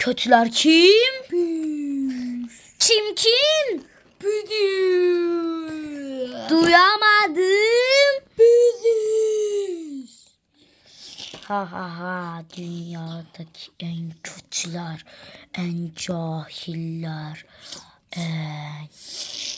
Kötüler kim? Kim kim? Duyamadım. Ha ha ha dünyadaki en kötüler, en cahiller, en,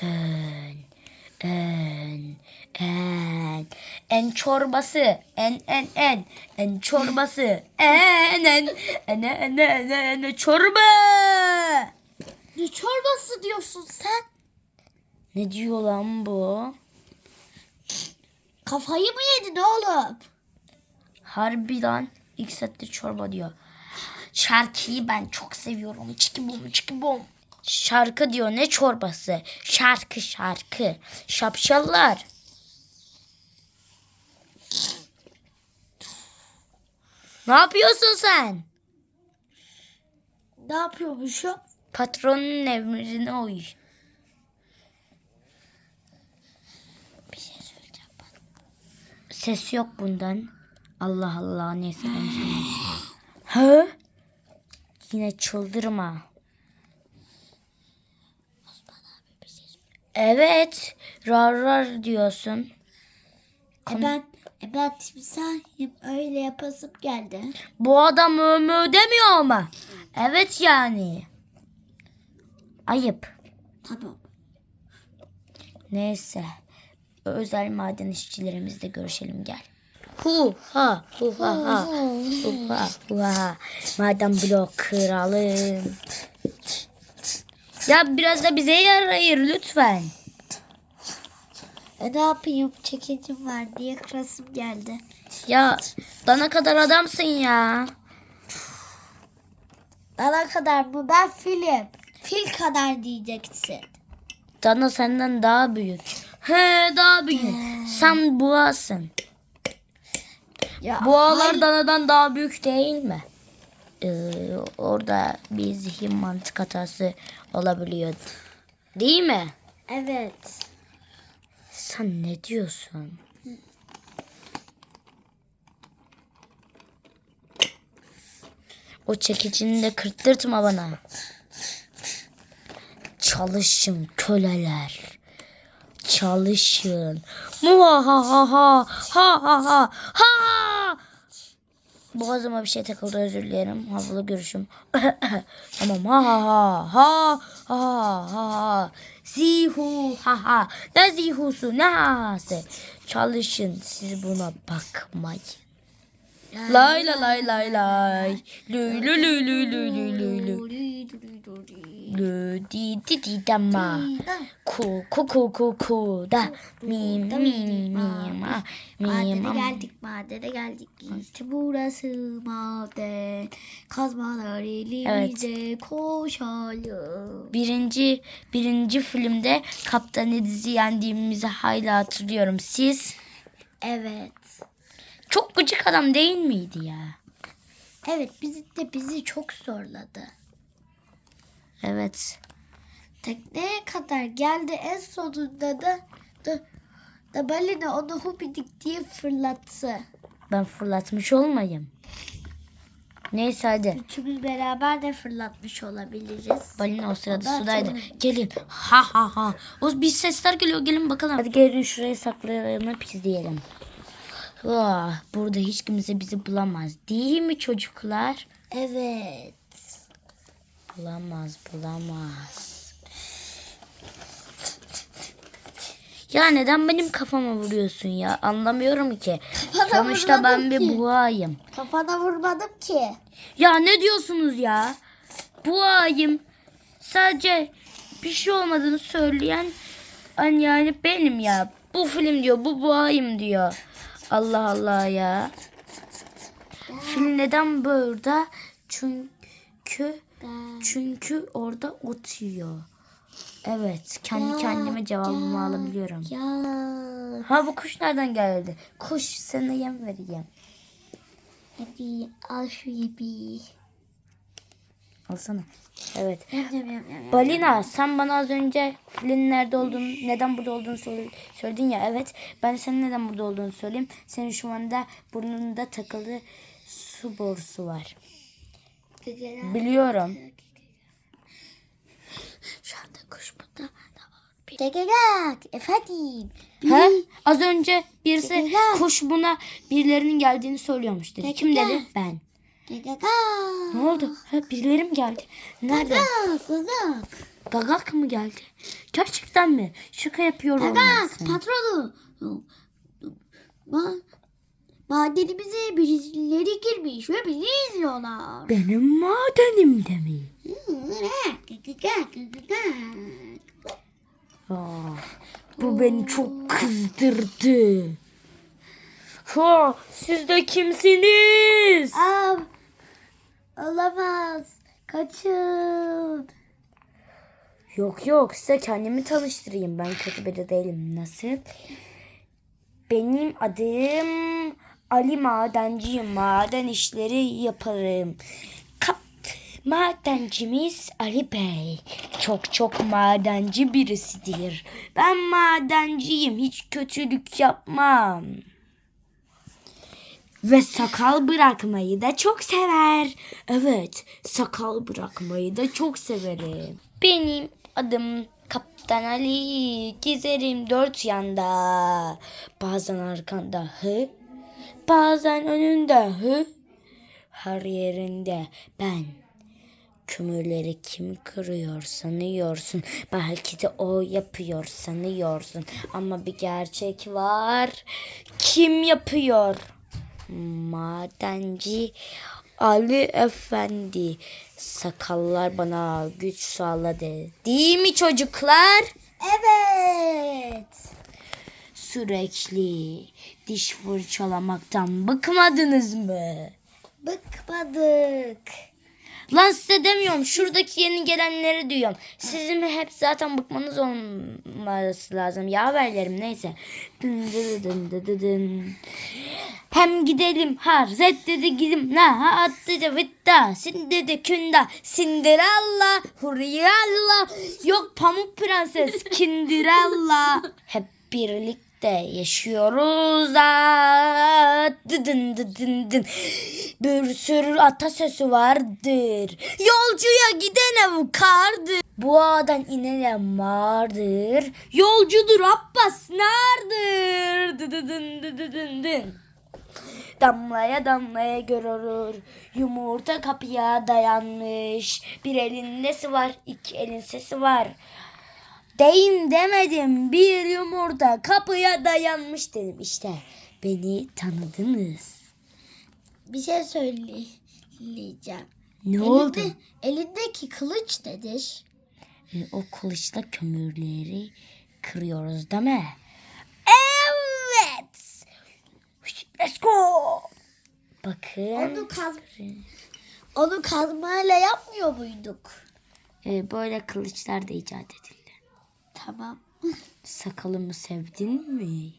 en, en, en, en çorbası, en en en, en çorbası, en en, en en en en, en çorba. Ne çorbası diyorsun sen? Ne diyor lan bu? Kafayı mı yedin oğlum? Harbi lan ilk sette çorba diyor. Şarkıyı ben çok seviyorum. Çiki bom çiki bom. Şarkı diyor ne çorbası? Şarkı şarkı. Şapşallar. Ne yapıyorsun sen? Ne yapıyormuşum? Patronun emrine uy. Bir şey söyleyeceğim bak. Ses yok bundan. Allah Allah neyse ben. Ha? Yine çıldırma. Evet. Rar rar diyorsun. E ben, e ben timsahım öyle yapasım geldi. Bu adam ömü demiyor ama. Evet yani. Ayıp. Tamam. Neyse. Özel maden işçilerimizle görüşelim gel. Hu ha hu ha ha hu ha hu ha. Maden blok kıralım. Ya biraz da bize yer ayır lütfen. E ne yapayım çekicim var diye kırasım geldi. Ya dana kadar adamsın ya. Bana kadar mı? Ben filim. Fil kadar diyeceksin. Dana senden daha büyük. He daha büyük. Sen boğasın. Ya Boğalar hayır. danadan daha büyük değil mi? Ee, orada bir zihin mantık hatası olabiliyor. Değil mi? Evet. Sen ne diyorsun? O çekicini de kırttırtma bana. Çalışın köleler. Çalışın. Muhahaha ha ha ha ha ha. Boğazıma bir şey takıldı özür dilerim. Havalı görüşüm. tamam ha ha ha ha ha ha. Zihu ha ha. Ne zihusu ne hası. Çalışın siz buna bakmayın. Lay lay lay lay lay. Lü lü lü lü lü lü lü lü. Lü di di di dama. Ku ku ku ku ku da. Mi mi mi ma. Mi ma. geldik, madene geldik. İşte burası maden. Kazmalar elimizde koşalım. Birinci birinci filmde Kaptan Ediz'i yendiğimizi hala hatırlıyorum. Siz Evet. Çok gıcık adam değil miydi ya? Evet bizi de bizi çok zorladı. Evet. Tekneye kadar geldi en sonunda da da, da balina onu hubidik diye fırlattı. Ben fırlatmış olmayayım. Neyse hadi. Üçümüz beraber de fırlatmış olabiliriz. Balina o sırada Ben sudaydı. hatırlamıyorum. Gelin. Ha ha ha. O bir sesler geliyor. Gelin bakalım. Hadi gelin şuraya saklayalım. Hep diyelim. Ah, burada hiç kimse bizi bulamaz. Değil mi çocuklar? Evet. Bulamaz, bulamaz. Ya neden benim kafama vuruyorsun ya? Anlamıyorum ki. Kafana Sonuçta ben bir ki. buğayım. Kafana vurmadım ki. Ya ne diyorsunuz ya? Buğayım. Sadece bir şey olmadığını söyleyen an yani benim ya. Bu film diyor, bu buğayım diyor. Allah Allah ya. Film neden burada? Çünkü çünkü orada ot yiyor. Evet, kendi Ya, kendime cevabımı ya, alabiliyorum. Ya. Ha bu kuş nereden geldi? Kuş sana yem vereyim. Hadi al şu yemeği. Alsana. Evet. Balina sen bana az önce filin nerede olduğunu, neden burada olduğunu söyle- söyledin ya. Evet. Ben senin neden burada olduğunu söyleyeyim. Senin şu anda burnunda takılı su borusu var. Biliyorum. Şu anda kuş burada. Gagagak. Efendim. He? Az önce birisi kuş buna birilerinin geldiğini söylüyormuş dedi. Kim dedi? Ben. Gagagak. Ne oldu? Ha, birileri mi geldi? Nerede? Gagak. Gagak. Gagak mı geldi? Gerçekten mi? Şaka yapıyor Gagak. Patronu. Ma Madenimize birileri girmiş ve bizi izliyorlar. Benim madenimde mi? Aa, bu beni çok kızdırdı. Ha, siz de kimsiniz? Aa, olamaz. Kaçın. Yok yok size kendimi tanıştırayım. Ben kötü biri değilim. Nasıl? Benim adım Ali Madenciyim. Maden işleri yaparım. Kap Madencimiz Ali Bey. Çok çok madenci birisidir. Ben madenciyim. Hiç kötülük yapmam. Ve sakal bırakmayı da çok sever. Evet, sakal bırakmayı da çok severim. Benim adım Kaptan Ali. Gezerim dört yanda. Bazen arkanda hı, bazen önünde hı. Her yerinde ben. Kömürleri kim kırıyor sanıyorsun. Belki de o yapıyor sanıyorsun. Ama bir gerçek var. Kim yapıyor? Madenci Ali Efendi. Sakallar bana güç sağladı. Değil mi çocuklar? Evet. Sürekli diş fırçalamaktan bıkmadınız mı? Bıkmadık. Lan size demiyorum. Şuradaki yeni gelenleri diyorum. Sizin hep zaten bıkmanız olması lazım. Ya haberlerim neyse. Dın dı dın dı dı dın. Hem gidelim har zet dedi gidim na ha attı da vitta sin dedi künda Cinderella Hurriyalla yok pamuk prenses Kindirella hep birlikte yaşıyoruz. Da dıdın dıdın dın bir sürü atasözü vardır. Yolcuya gidene bu kardır Boğadan inene mardır yolcudur Abbas nardır. Dıdıdın dıdıdın dın Damlaya damlaya görür. Yumurta kapıya dayanmış. Bir elin nesi var, iki elin sesi var. Deyim demedim. Bir yumurta kapıya dayanmış dedim. İşte beni tanıdınız. Bir şey söyleyeceğim. Ne oldu? Elinde, elindeki kılıç nedir? E, o kılıçla kömürleri kırıyoruz değil mi? Evet. Let's go. Bakın. Onu kaz onu kazmayla yapmıyor muyduk? E, böyle kılıçlar da icat edildi. Tamam. Sakalımı sevdin mi?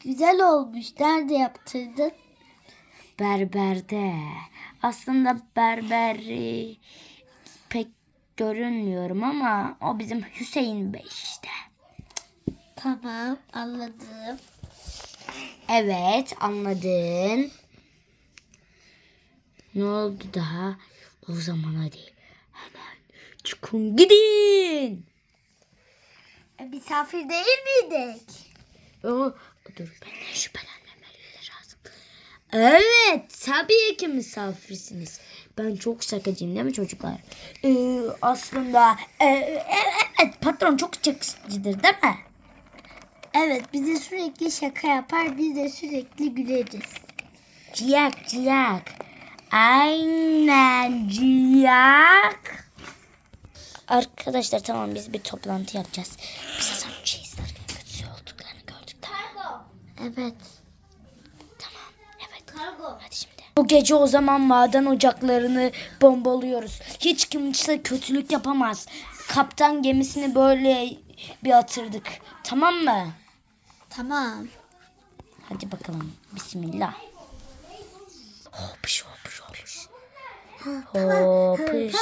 Güzel olmuş. Nerede yaptırdın? Berberde. Aslında berberi pek görünmüyorum ama o bizim Hüseyin Bey işte. Tamam anladım. Evet anladın. Ne oldu daha? O zaman hadi hemen çıkın gidin. E, misafir değil miydik? O, dur benden şüphelenmemeleri lazım. Evet tabii ki misafirsiniz. Ben çok şakacıyım değil mi çocuklar? Ee, aslında e, e, evet patron çok çakıcıdır değil mi? Evet bize sürekli şaka yapar. Biz de sürekli güleriz. Ciyak ciyak. Aynen ciyak. Arkadaşlar tamam biz bir toplantı yapacağız. Biz Hasan Çeyizler'in kötü olduklarını gördük tamam? Evet. Tamam evet. Kargo. Hadi şimdi. Bu gece o zaman maden ocaklarını bombalıyoruz. Hiç kimse kötülük yapamaz. Kaptan gemisini böyle bir atırdık. Tamam mı? Tamam. Hadi bakalım. Bismillah. Hopuş hopuş hopuş. Hopuş.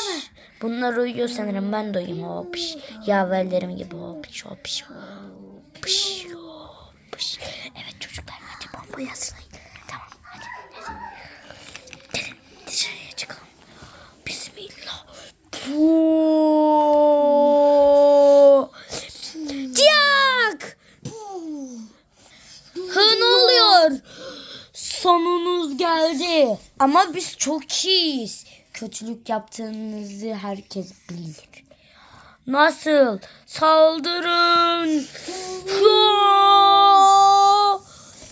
Bunlar uyuyor sanırım. Ben de uyuyayım hopuş. Yaverlerim gibi hopuş hopuş. Hopuş hopuş. Evet çocuklar hadi bombayı hazırlayın. Tamam hadi. hadi. Gelin dışarıya çıkalım. Fu. Ciyak. Hı ne oluyor? Sonunuz geldi. Ama biz çok iyiyiz. Kötülük yaptığınızı herkes bilir. Nasıl? Saldırın.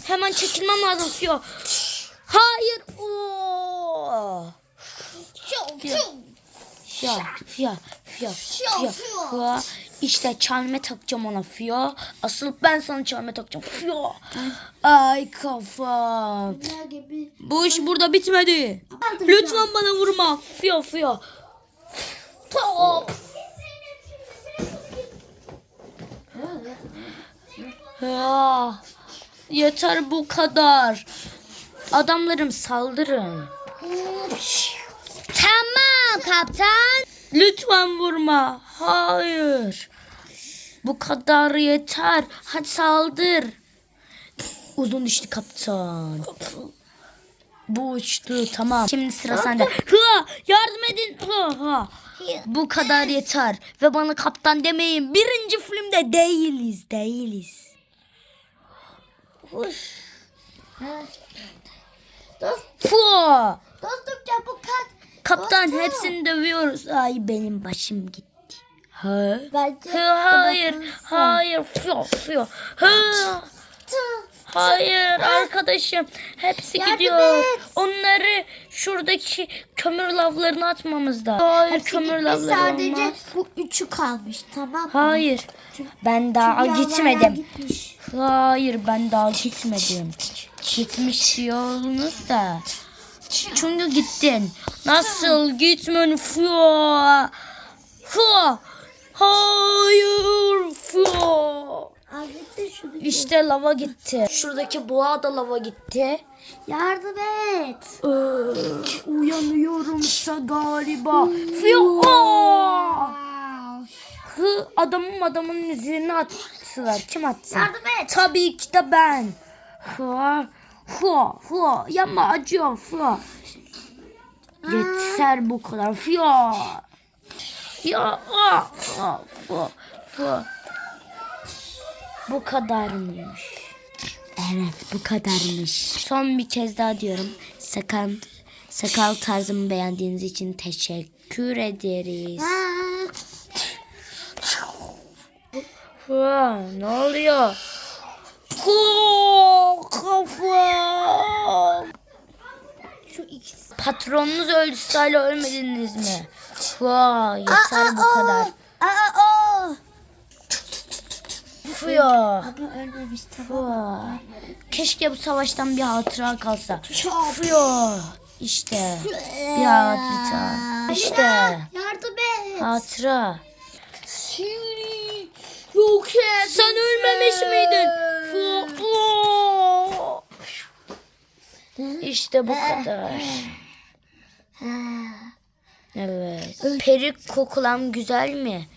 Hemen çekilmem lazım Fyo. Hayır. Oo. Şov, Fyo. şov. Fyo. Fyo. İşte çelme takacağım ona Fyo. Asıl ben sana çelme takacağım. Fyo. Ay kafam. Bu iş burada bitmedi. Lütfen bana vurma. Fyo fyo. Top. Ya, yeter bu kadar. Adamlarım saldırın. Tamam kaptan. Lütfen vurma. Hayır. Bu kadar yeter. Hadi saldır. Uzun dişli kaptan. Bu uçtu tamam. Şimdi sıra sende. Hıa, yardım edin. Ha, ha. Bu kadar yeter. Ve bana kaptan demeyin. Birinci filmde değiliz. Değiliz. Dost, Fu. dostum çabuk kaç. Kaptan Dostum. hepsini dövüyoruz. Ay benim başım gitti. Ha? Bence. Hayır, hayır, fiyo, fiyo. Hı, hayır arkadaşım, hepsi Yardım gidiyor. et. Onları şuradaki kömür lavlarına atmamız da. Hayır, Hepsi kömür lavları sadece olmaz. bu üçü kalmış tamam mı? Hayır, ben daha Çünkü gitmedim. Hayır, ben daha gitmedim. Gitmiş diyorsunuz da. Çünkü gittin. Nasıl gitmen fiyo? Fiyo. Hayır şunu. İşte lava gitti. Şuradaki boğa da lava gitti. Yardım et. Ee, uyanıyorumsa galiba. Aa! Hı, adamım adamın üzerine attılar. Kim attı? Yardım et. Tabii ki de ben. Hı, hı, hı. Yapma acıyor. Hı. Yeter bu kadar. Fya. Ya. ah, fı, fı. Bu kadarmış. Evet bu kadarmış. Son bir kez daha diyorum. Sakal, sakal tarzımı beğendiğiniz için teşekkür ederiz. Aa, ne oluyor? Kafam. şu ikisi. Patronunuz öldü hala ölmediniz mi? Ha, yeter bu kadar. Aa, ölmemiş tamam. Ha. Keşke bu savaştan bir hatıra kalsa. Fuya. İşte bir hatıra. İşte Yardım et. hatıra. Yok Sen ölmemiş miydin? Fu- Oo. İşte bu kadar. Evet. Perik kokulam güzel mi?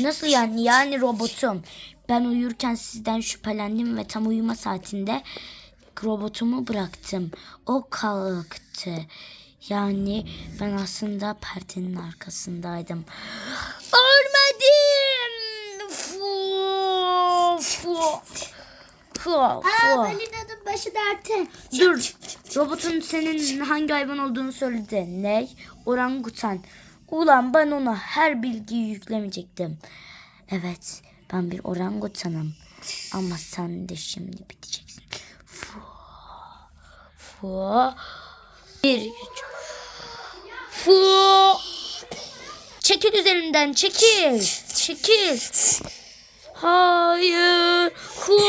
Nasıl yani? Yani robotum. Ben uyurken sizden şüphelendim ve tam uyuma saatinde robotumu bıraktım. O kalktı. Yani ben aslında perdenin arkasındaydım. Ölmedim. Fu, fu, fu, Aa, fu. balinanın başı dertte. Dur. Robotun senin hangi hayvan olduğunu söyledi. Ne? Orangutan. Ulan ben ona her bilgiyi yüklemeyecektim. Evet. Ben bir orangutanım. Ama sen de şimdi biteceksin. Fu. Fu. Bir. Fu. Çekil üzerinden. Çekil. Çekil. Hayır. Fu.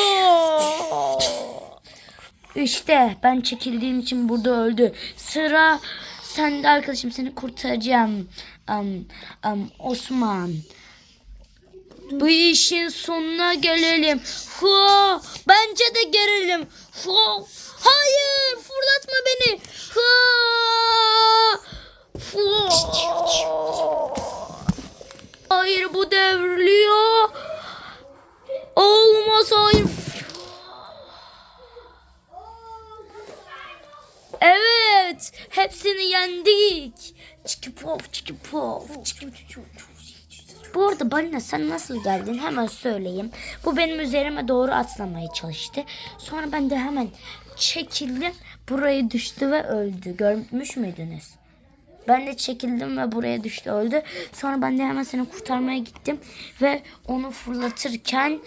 İşte ben çekildiğim için burada öldü. Sıra sende arkadaşım seni kurtaracağım. Am, am, Osman. Bu işin sonuna gelelim. Fu, bence de gelelim. Fu, hayır fırlatma beni. Fu, fu. Hayır bu devriliyor. Olmaz hayır. Evet, hepsini yendik. Çiki pof çiki pof. çiki Bu arada balina sen nasıl geldin hemen söyleyeyim. Bu benim üzerime doğru atlamaya çalıştı. Sonra ben de hemen çekildim. Buraya düştü ve öldü. Görmüş müydünüz? Ben de çekildim ve buraya düştü öldü. Sonra ben de hemen seni kurtarmaya gittim. Ve onu fırlatırken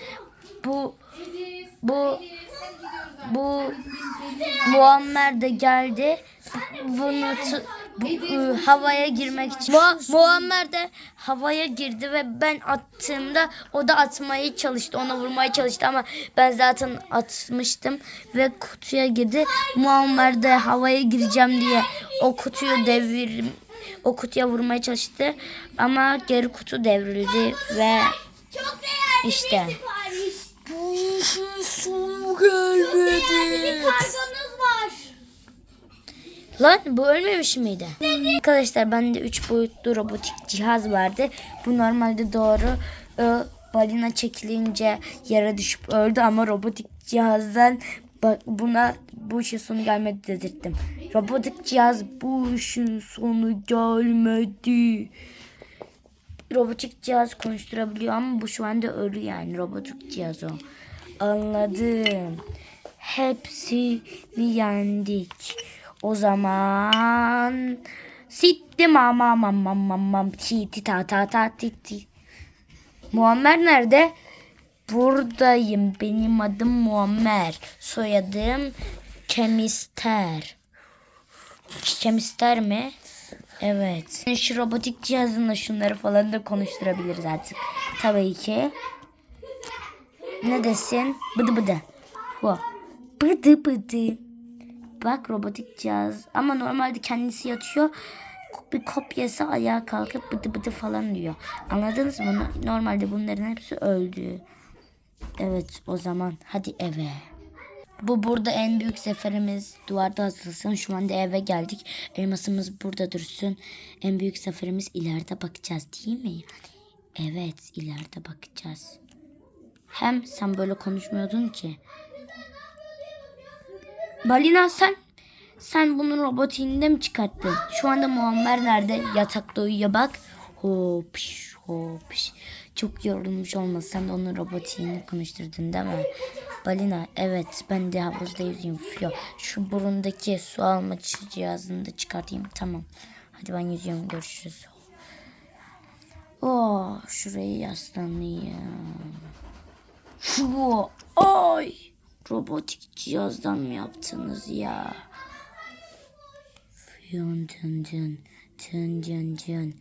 bu bu bu Muammer de geldi. Bunu bu, ı, havaya girmek için. Mu- Muammer de havaya girdi ve ben attığımda o da atmaya çalıştı. Ona vurmaya çalıştı ama ben zaten atmıştım ve kutuya girdi. Muammer de havaya gireceğim diye o kutuyu devir o kutuya vurmaya çalıştı ama geri kutu devrildi ve işte sonu gelmedi. kargonuz var. Lan bu ölmemiş miydi? Arkadaşlar bende 3 boyutlu robotik cihaz vardı. Bu normalde doğru e, balina çekilince yere düşüp öldü ama robotik cihazdan bak buna bu işin sonu gelmedi dedirttim. Robotik cihaz bu işin sonu gelmedi. Robotik cihaz konuşturabiliyor ama bu şu anda ölü yani robotik cihaz o. Anladım. Hepsini yendik. O zaman sitti mama mam mam mam mam ti ti ta ta ta ti ti. Muammer nerede? Buradayım. Benim adım Muammer. Soyadım Kemister. Kemister mi? Evet. Şu robotik cihazınla şunları falan da konuşturabiliriz artık. Tabii ki. Ne desin? Bıdı bıdı. Bu. Bıdı bıdı. Bak robotik cihaz. Ama normalde kendisi yatıyor. Bir kopyası ayağa kalkıp bıdı bıdı falan diyor. Anladınız mı? Normalde bunların hepsi öldü. Evet o zaman hadi eve. Bu burada en büyük zaferimiz. Duvarda asılsın. Şu anda eve geldik. Elmasımız burada dursun. En büyük zaferimiz ileride bakacağız değil mi? Evet ileride bakacağız. Hem sen böyle konuşmuyordun ki. Balina sen sen bunun robotiğinde mi çıkarttın? Şu anda Muammer nerede? Yatakta uyuyor bak. Hopiş hopiş. Çok yorulmuş olmasan da onun robotiğini konuşturdun değil mi? Balina evet ben de havuzda yüzeyim. Şu burundaki su alma cihazını da çıkartayım. Tamam. Hadi ben yüzüyorum görüşürüz. Oh şurayı yaslanayım. Şu ay robotik cihazdan mı yaptınız ya? Fiyon dın dın dın dın dın